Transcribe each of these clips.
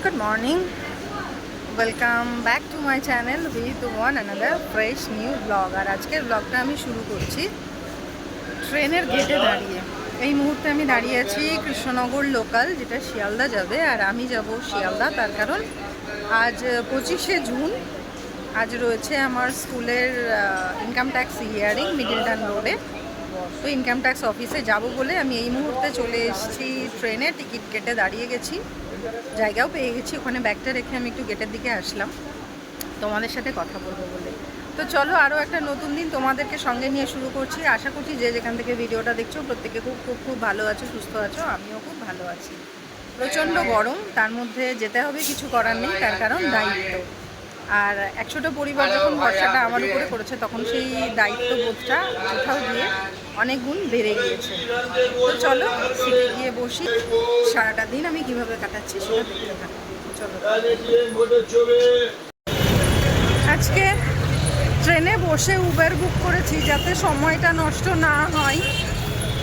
Good morning. Welcome back to my channel with one another fresh new blog আর আজকের ব্লগটা আমি শুরু করছি। ট্রেনের গেটে দাঁড়িয়ে। এই মুহূর্তে আমি দাঁড়িয়ে আছি কৃষ্ণনগর লোকাল যেটা শিয়ালদা যাবে। আর আমি যাব শিয়ালদা, তার কারণ আজ পঁচিশে জুন। আজ রয়েছে আমার স্কুলের ইনকাম ট্যাক্স হিয়ারিং মিডিলটান রোডে তো ইনকাম ট্যাক্স অফিসে যাব বলে আমি এই মুহূর্তে চলে এসেছি ট্রেনে টিকিট কেটে দাঁড়িয়ে গেছি। জায়গাও পেয়ে গেছি ওখানে ব্যাগটা রেখে আমি একটু গেটের দিকে আসলাম। তোমাদের সাথে কথা বলব বলে। তো চলো আরও একটা নতুন দিন তোমাদেরকে সঙ্গে নিয়ে শুরু করছি। আশা করছি যে যেখান থেকে ভিডিওটা দেখছ প্রত্যেকে খুব খুব খুব ভালো আছো সুস্থ আছো আমিও খুব ভালো আছি। প্রচণ্ড গরম তার মধ্যে যেতে হবে কিছু করার নেই তার কারণ দায়িত্ব। আর একশোটা পরিবার যখন ভরসাটা আমার উপরে করেছে তখন সেই দায়িত্ববোধটা কোথাও গিয়ে অনেক গুণ বেড়ে গিয়েছে। তো চলো সিটে গিয়ে বসি। সারাটা দিন আমি কীভাবে কাটাচ্ছি সেটা দেখতে থাকো। চলো। আজকে ট্রেনে বসে উবের বুক করেছি যাতে সময়টা নষ্ট না হয়।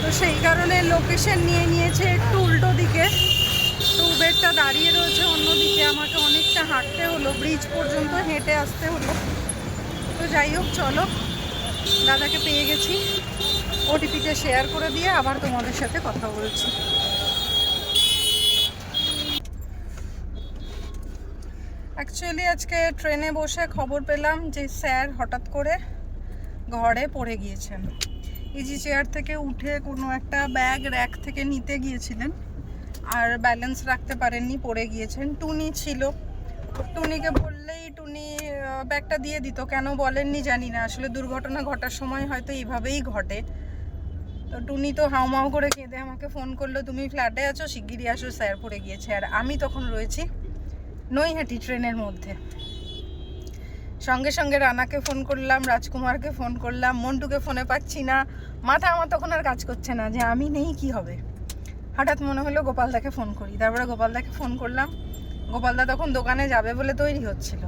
তো সেই কারণে লোকেশন নিয়ে নিয়েছে একটু উল্টো দিকে। তো উবেরটা দাঁড়িয়ে রয়েছে অন্যদিকে। আমাকে অনেকটা হাঁটতে হলো ব্রিজ পর্যন্ত হেঁটে আসতে হলো। তো যাই হোক, চলো। দাদাকে পেয়ে গেছি। ওটিপিটা শেয়ার করে দিয়ে আবার তোমাদের সাথে কথা বলছি। অ্যাকচুয়ালি আজকে ট্রেনে বসে খবর পেলাম যে স্যার হঠাৎ করে ঘরে পড়ে গিয়েছেন। ইজি চেয়ার থেকে উঠে কোনো একটা ব্যাগ র্যাক থেকে নিতে গিয়েছিলেন। আর ব্যালেন্স রাখতে পারেননি, পড়ে গিয়েছেন। টুনি ছিল। টুনিকে বললেই টুনি ব্যাগটা দিয়ে দিত। কেন বলেননি জানি না। আসলে দুর্ঘটনা ঘটার সময় হয়তো এইভাবেই ঘটে। তো টুনি তো হাউমাউ করে কেঁদে আমাকে ফোন করল, তুমি ফ্ল্যাটে আছো? শিগগিরই আসো, স্যার পড়ে গিয়েছে। আর আমি তখন রয়েছি নৈহাটি ট্রেনের মধ্যে। সঙ্গে সঙ্গে রানাকে ফোন করলাম, রাজকুমারকে ফোন করলাম, মন্টুকে ফোনে পাচ্ছি না। মাথা আমার তখন আর কাজ করছে না যে আমি নেই, কি হবে? হঠাৎ মনে হলো গোপালদাকে ফোন করি। তারপরে গোপালদাকে ফোন করলাম। গোপালদা তখন দোকানে যাবে বলে তৈরি হচ্ছিল।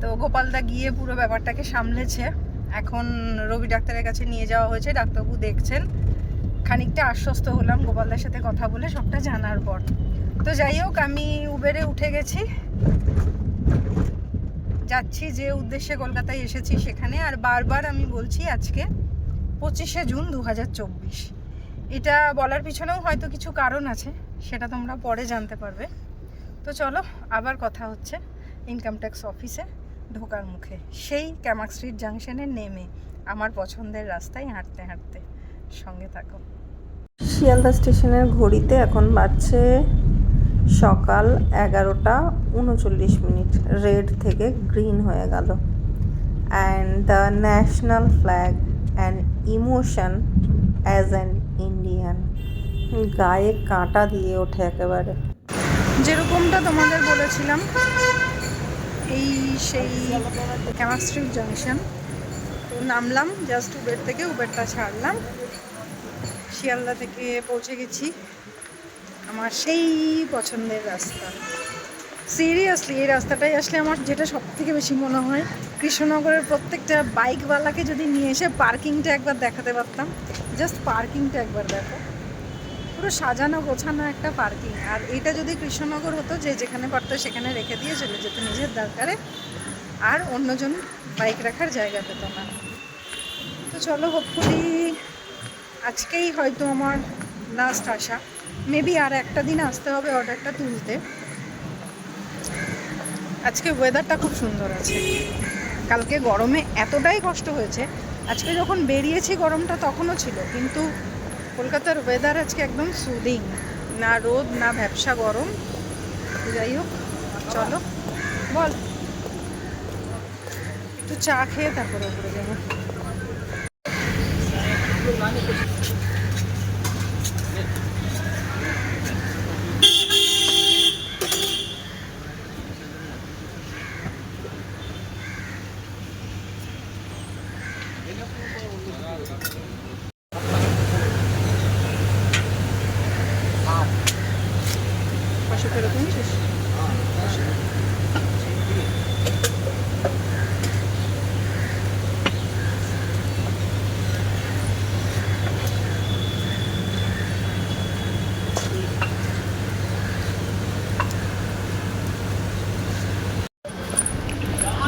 তো গোপালদা গিয়ে পুরো ব্যাপারটাকে সামলেছে। রবি ডাক্তারের কাছে নিয়ে যাওয়া হয়েছে, ডাক্তারবাবু দেখছেন। খানিকটা আশ্বস্ত হলাম গোপালদার সাথে কথা বলে, সবটা জানার পর। তো যাই হোক, আমি উবেরে উঠে গেছি। যাচ্ছি যে উদ্দেশ্যে কলকাতায় এসেছি সেখানে, আর বারবার আমি বলছি আজকে পঁচিশে জুন দু হাজার চব্বিশ। এটা বলার পিছনেও হয়তো কিছু কারণ আছে, সেটা তোমরা পরে জানতে পারবে। তো চলো, আবার কথা হচ্ছে ইনকাম ট্যাক্স অফিসে। ঢোকার মুখে। সেই ক্যামাক স্ট্রিট জাংশনে নেমে আমার পছন্দের রাস্তায় হাঁটতে হাঁটতে। সঙ্গে থাকো। শিয়ালদা স্টেশনের ঘড়িতে এখন বাজছে সকাল এগারোটা উনচল্লিশ মিনিট। রেড থেকে গ্রিন হয়ে গেল। And the national flag and emotion as an Indian গায়ে কাঁটা দিয়ে ওঠে একেবারে। যেরকমটা তোমাদের বলেছিলাম এই সেই ক্যামাক স্ট্রিট জাংশন তো নামলাম জাস্ট উবের থেকে উবেরটা ছাড়লাম। শিয়ালদা থেকে পৌঁছে গেছি। আমার সেই পছন্দের রাস্তা। সিরিয়াসলি এই রাস্তাটাই আসলে আমার যেটা সব থেকে বেশি মনে হয়। কৃষ্ণনগরের প্রত্যেকটা বাইকওয়ালাকে যদি নিয়ে এসে পার্কিংটা একবার দেখাতে পারতাম। জাস্ট পার্কিংটা একবার দেখো। পুরো সাজানো, গোছানো একটা পার্কিং। আর এটা যদি কৃষ্ণনগর হতো, যে যেখানে পারতো সেখানে রেখে দিয়ে চলে যেত নিজের দরকারে। আর অন্যজন বাইক রাখার জায়গা পেত না। তো চলো হোপফুলি আজকেই হয়তো আমার লাস্ট আসা মেবি আর একটা দিন আসতে হবে অর্ডারটা তুলতে। আজকে ওয়েদারটা খুব সুন্দর আছে। কালকে গরমে এতটাই কষ্ট হয়েছে। আজকে যখন বেরিয়েছি গরমটা তখনও ছিল, কিন্তু কলকাতার ওয়েদার আজকে একদম সুদিং না রোদ, না ভ্যাবসা গরম। যাই হোক, চলো, বল। একটু চা খেয়ে তারপরে উপরে যাব। পাশে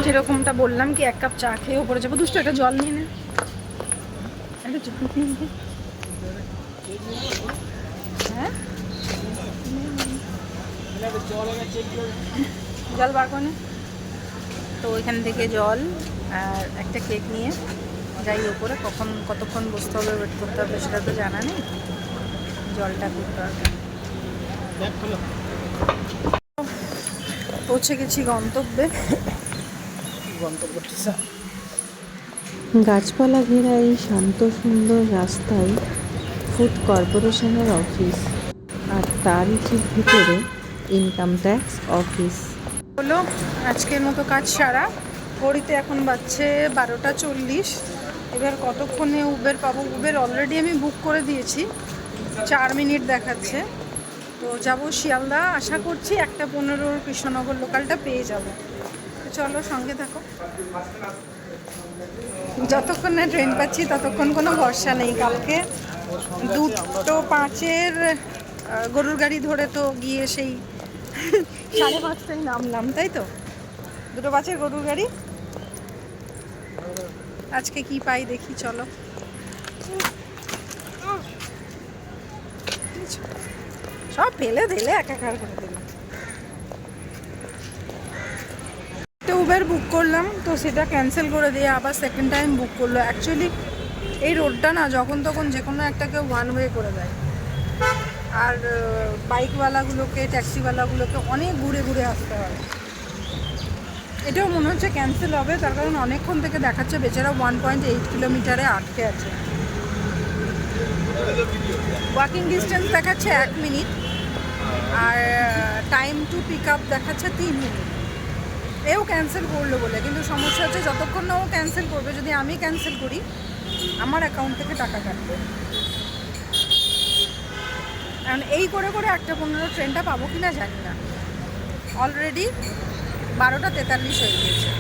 যেরকমটা বললাম কি, এক কাপ চা খেয়ে ওপরে যাব। দুষ্টু, একটা জল নিয়ে নে। হ্যাঁ? জল বার করে তো ওইখান থেকে জল আর একটা কেক নিয়ে যাই ওপরে কখন, কতক্ষণ বসতে হবে, ওয়েট করতে হবে, সেটা তো জানা নেই। জলটা করতে হবে। পৌঁছে গেছি গন্তব্যে। গাছপালা ঘেরা এই শান্ত সুন্দর রাস্তায় ফুড কর্পোরেশনের অফিস আর তারই ঠিক ভিতরে ইনকাম ট্যাক্স অফিস হলো আজকের মতো কাজ সারা। ঘড়িতে এখন বাজছে বারোটা চল্লিশ। এবার কতক্ষণে উবের পাবো? উবের অলরেডি আমি বুক করে দিয়েছি। চার মিনিট দেখাচ্ছে। তো যাব শিয়ালদা। আশা করছি একটা পনেরোর কৃষ্ণনগর লোকালটা পেয়ে যাব। চলো, সঙ্গে থাকো। যতক্ষণ না ট্রেন পাচ্ছি, ততক্ষণ কোনো ভরসা নেই কালকে। দুটো পাঁচের গরুর গাড়ি ধরে তো গিয়ে সেই সাড়ে পাঁচটায় নামলাম, তাই তো? দুটো পাঁচের গরুর গাড়ি। আজকে কি পাই দেখি, চলো। সব ফেলে দিলে একাকার করে দিলাম উবের বুক করলাম, তো সেটা ক্যান্সেল করে দিয়ে আবার সেকেন্ড টাইম বুক করল। অ্যাকচুয়ালি এই রোডটা না, যখন তখন যে কোনো একটাকে ওয়ান ওয়ে করে দেয়। আর বাইকওয়ালাগুলোকে ট্যাক্সিওয়ালাগুলোকে অনেক ঘুরে ঘুরে আসতে হয়। এটাও মনে হচ্ছে ক্যান্সেল হবে, তার কারণ অনেকক্ষণ থেকে দেখাচ্ছে, বেচারা ওয়ান পয়েন্ট এইট কিলোমিটারে আটকে আছে। ওয়াকিং ডিস্টেন্স দেখাচ্ছে এক মিনিট আর টাইম টু পিক আপ দেখাচ্ছে তিন মিনিট এও ক্যান্সেল করল বলে, কিন্তু সমস্যা হচ্ছে যতক্ষণ না ও ক্যান্সেল করবে, যদি আমি ক্যান্সেল করি, আমার অ্যাকাউন্ট থেকে টাকা কাটবে। কারণ এই করে করে একটা পনেরো ট্রেনটা পাবো কিনা জানি না। অলরেডি বারোটা তেতাল্লিশ হয়ে গিয়েছে।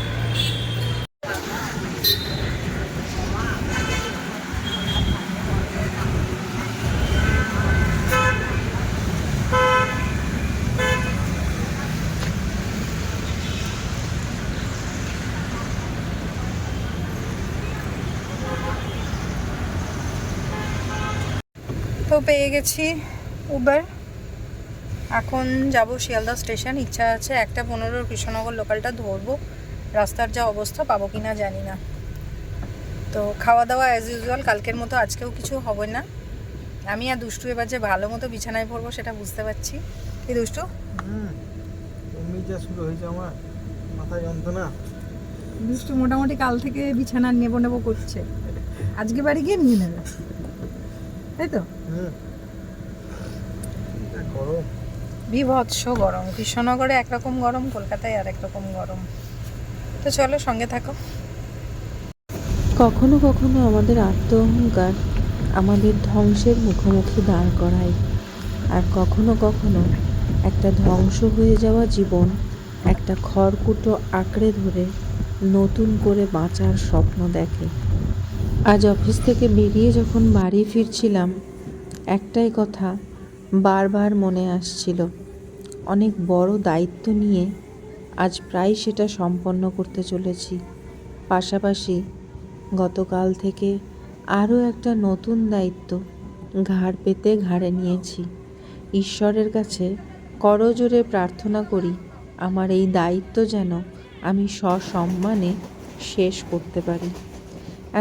পেয়ে গেছি উবার এখন যাব শিয়ালদা স্টেশন। ইচ্ছা আছে একটা পনেরোর কৃষ্ণনগর লোকালটা ধরবো। রাস্তার যা অবস্থা পাবো কি না জানি না। তো খাওয়া দাওয়া অ্যাজ ইউজুয়াল কালকের মতো আজকেও কিছু হবে না। আমি আর দুষ্টু এবার যে ভালো মতো বিছানায় পড়ব সেটা বুঝতে পারছি। কি দুষ্টু? হুম এমনি যা শুরু হয়েছে আমার মাথা যন্ত্রণা। দুষ্টু মোটামুটি কাল থেকে বিছানা নেব নেব করছে। আজকে বাড়ি গিয়ে নিয়ে নেবে। তাই তো? গরম। বিভৎস গরম। কৃষ্ণনগরে একরকম গরম কলকাতায় আর একরকম গরম। তো চলো সঙ্গে থাকো। কখনো কখনো আমাদের আত্ম অহংকার আমাদের ধ্বংসের মুখোমুখি দাঁড় করায়। আর কখনো কখনো একটা ধ্বংস হয়ে যাওয়া জীবন একটা খড়কুটো আঁকড়ে ধরে নতুন করে বাঁচার স্বপ্ন দেখে। আজ অফিস থেকে বেরিয়ে যখন বাড়ি ফিরছিলাম, একটাই কথা বারবার মনে আসছিল। অনেক বড় দায়িত্ব নিয়ে আজ প্রায় সেটা সম্পন্ন করতে চলেছি। পাশাপাশি গতকাল থেকে আরও একটা নতুন দায়িত্ব ঘাড় পেতে ঘাড়ে নিয়েছি। ঈশ্বরের কাছে করজোরে প্রার্থনা করি, আমার এই দায়িত্ব যেন আমি সসম্মানে শেষ করতে পারি।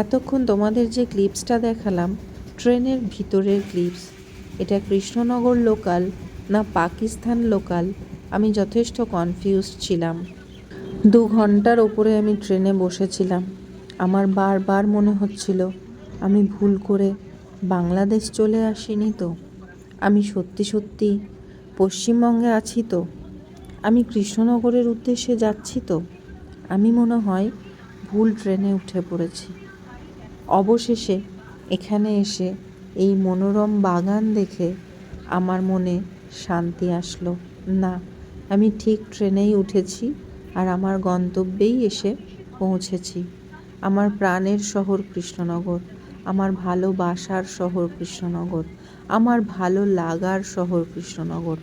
এতক্ষণ তোমাদের যে ক্লিপসটা দেখালাম, ট্রেনের ভিতরের ক্লিপস, এটা কৃষ্ণনগর লোকাল না পাকিস্তান লোকাল, আমি যথেষ্ট কনফিউজ ছিলাম। দু ঘণ্টার ওপরে আমি ট্রেনে বসেছিলাম। আমার বারবার মনে হচ্ছিল, আমি ভুল করে বাংলাদেশ চলে আসিনি তো? আমি সত্যি সত্যি পশ্চিমবঙ্গে আছি তো? আমি কৃষ্ণনগরের উদ্দেশ্যে যাচ্ছি তো? আমি মনে হয় ভুল ট্রেনে উঠে পড়েছি। অবশেষে এখানে এসে এই মনোরম বাগান দেখে আমার মনে শান্তি আসলো। না, আমি ঠিক ট্রেনেই উঠেছি আর আমার গন্তব্যেই এসে পৌঁছেছি। আমার প্রাণের শহর কৃষ্ণনগর, আমার ভালোবাসার শহর কৃষ্ণনগর, আমার ভালো লাগার শহর কৃষ্ণনগর,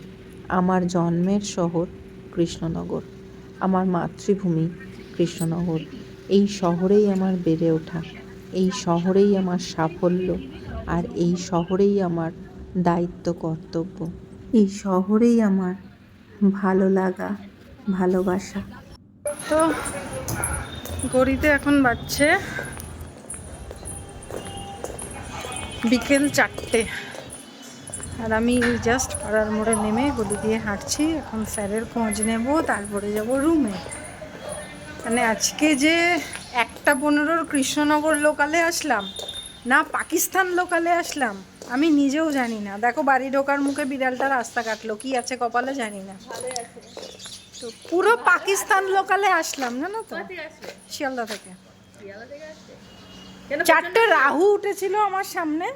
আমার জন্মের শহর কৃষ্ণনগর, আমার মাতৃভূমি কৃষ্ণনগর। এই শহরেই আমার বেড়ে ওঠা। এই শহরেই আমার সাফল্য আর এই শহরেই আমার দায়িত্ব কর্তব্য। এই শহরেই আমার ভালো লাগা, ভালোবাসা। তো গড়িতে এখন বাজছে বিকেল চারটে। আর আমি জাস্ট পাড়ার মোড়ে নেমে গলি দিয়ে হাঁটছি, এখন স্যারের খোঁজ নেব, তারপরে যাব রুমে মানে আজকে যে একটা পনেরোর কৃষ্ণনগর লোকালে আসলাম। না পাকিস্তান লোকালে আসলাম। আমি নিজেও জানি না। দেখো বাড়ি ঢোকার মুখে বিড়ালটা রাস্তা কাটলো। কি আছে কপালে জানি না। তো পুরো পাকিস্তান লোকালে আসলাম জানো তো? শিয়ালদা থেকে। চারটে রাহু উঠেছিল আমার সামনে।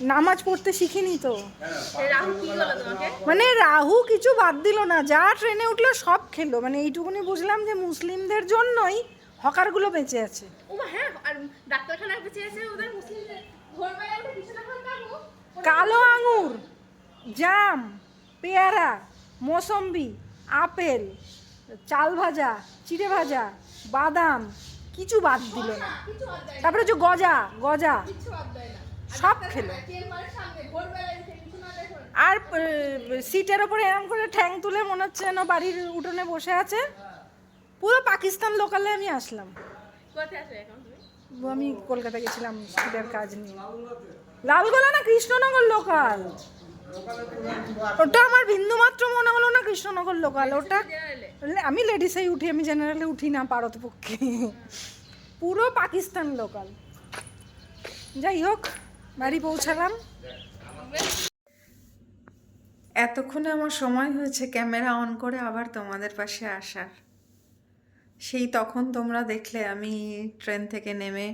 নামাজ পড়তে শিখিনি তো। মানে রাহু কিছু বাদ দিল না যা ট্রেনে উঠল সব খেলো। মানে এইটুকুনি বুঝলাম যে মুসলিমদের জন্যই হকারগুলো বেঁচে আছে। হ্যাঁ কালো আঙুর জাম পেয়ারা মৌসম্বি আপেল চাল ভাজা চিড়ে ভাজা বাদাম কিছু বাদ দিল না। তারপরে যে গজা গজা। কিছু বাদ দেয় না। সব খেলো। আর সিটের ওপরে এরকম করে ঠ্যাং তুলে মনে হচ্ছে যেন বাড়ির উঠোনে বসে আছে। পুরো পাকিস্তান লোকালে আমি আসলাম। আমি কলকাতা গেছিলাম স্কুলের কাজ নিয়ে। লালগোলা না কৃষ্ণনগর লোকাল? ওটা আমার বিন্দু মাত্র মনে হলো না কৃষ্ণনগর লোকাল। ওটা আমি লেডিসেই উঠি আমি জেনারেলে উঠি না পারত পক্ষে পুরো পাকিস্তান লোকাল। যাই হোক বাড়ি পৌঁছালাম। এতক্ষণে আমার সময় হয়েছে ক্যামেরা অন করে আবার তোমাদের পাশে আসার। সেই তখন তোমরা দেখলে আমি ট্রেন থেকে নেমে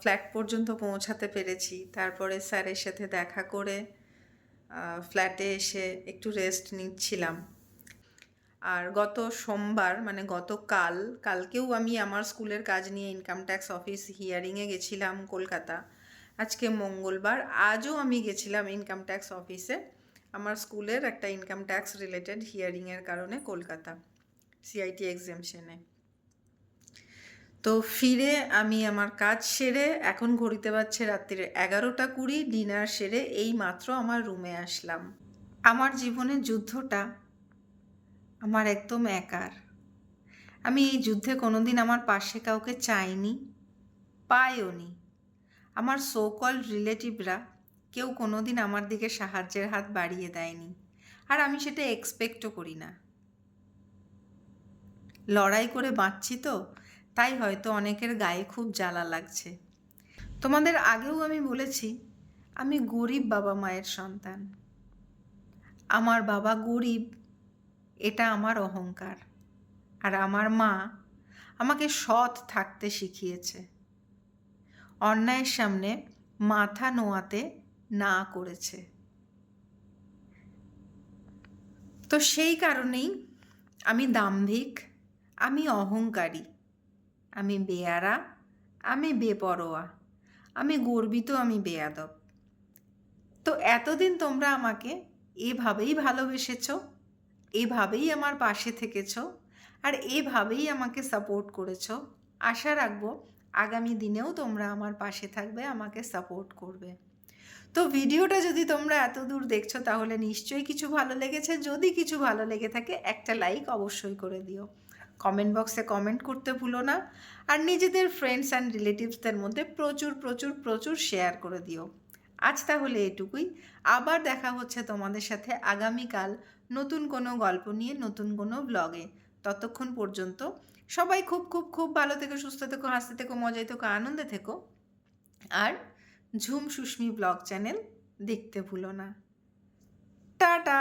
ফ্ল্যাট পর্যন্ত পৌঁছাতে পেরেছি। তারপরে স্যারের সাথে দেখা করে ফ্ল্যাটে এসে একটু রেস্ট নিচ্ছিলাম। আর গত সোমবার মানে গতকাল, কালকেও আমি আমার স্কুলের কাজ নিয়ে ইনকাম ট্যাক্স অফিস হিয়ারিংয়ে গেছিলাম কলকাতা। আজকে মঙ্গলবার, আজও আমি গেছিলাম ইনকাম ট্যাক্স অফিসে আমার স্কুলের একটা ইনকাম ট্যাক্স রিলেটেড হিয়ারিংয়ের কারণে কলকাতা সিআইটি এক্সামশনে তো ফিরে আমি আমার কাজ সেরে, এখন ঘড়িতে পাচ্ছে রাত্রির এগারোটা কুড়ি, ডিনার সেরে এই মাত্র আমার রুমে আসলাম। আমার জীবনের যুদ্ধটা আমার একদম একার। আমি এই যুদ্ধে কোনোদিন আমার পাশে কাউকে চাইনি পাইও নি আমার সোকল রিলেটিভরা কেউ কোনোদিন আমার দিকে সাহায্যের হাত বাড়িয়ে দেয়নি। আর আমি সেটা এক্সপেক্টও করি না। লড়াই করে বাঁচছি তো, তাই হয়তো অনেকের গায়ে খুব জ্বালা লাগছে। তোমাদের আগেও আমি বলেছি, আমি গরিব বাবা মায়ের সন্তান। আমার বাবা গরিব, এটা আমার অহংকার। আর আমার মা আমাকে সৎ থাকতে শিখিয়েছে। অন্যায়ের সামনে মাথা নোয়াতে না করেছে। তো সেই কারণেই আমি দাম্ভিক, আমি অহংকারী, আমি বেয়ারা, আমি বেপরোয়া, আমি গর্বিত, আমি বেয়াদব। তো এতদিন তোমরা আমাকে এভাবেই ভালোবেসেছ, এভাবেই আমার পাশে থেকেছ আর এভাবেই আমাকে সাপোর্ট করেছ। আশা রাখব আগামী দিনেও তোমরা আমার পাশে থাকবে, আমাকে সাপোর্ট করবে। তো ভিডিওটা যদি তোমরা এত দূর দেখছ, তাহলে নিশ্চয়ই কিছু ভালো লেগেছে। যদি কিছু ভালো লেগে থাকে, একটা লাইক অবশ্যই করে দিও। কমেন্ট বক্সে কমেন্ট করতে ভুলো না। আর নিজেদের ফ্রেন্ডস অ্যান্ড রিলেটিভসদের মধ্যে প্রচুর প্রচুর প্রচুর শেয়ার করে দিও। আজ তাহলে এটুকুই। আবার দেখা হচ্ছে তোমাদের সাথে আগামীকাল নতুন কোনো গল্প নিয়ে, নতুন কোনো ব্লগে ততক্ষণ পর্যন্ত সবাই খুব খুব খুব ভালো থেকো, সুস্থ থেকো, হাসতে থেকো, মজায় থেকো, আনন্দে থেকো। আর ঝুম সুস্মি ব্লগ চ্যানেল দেখতে ভুলো না। টাটা!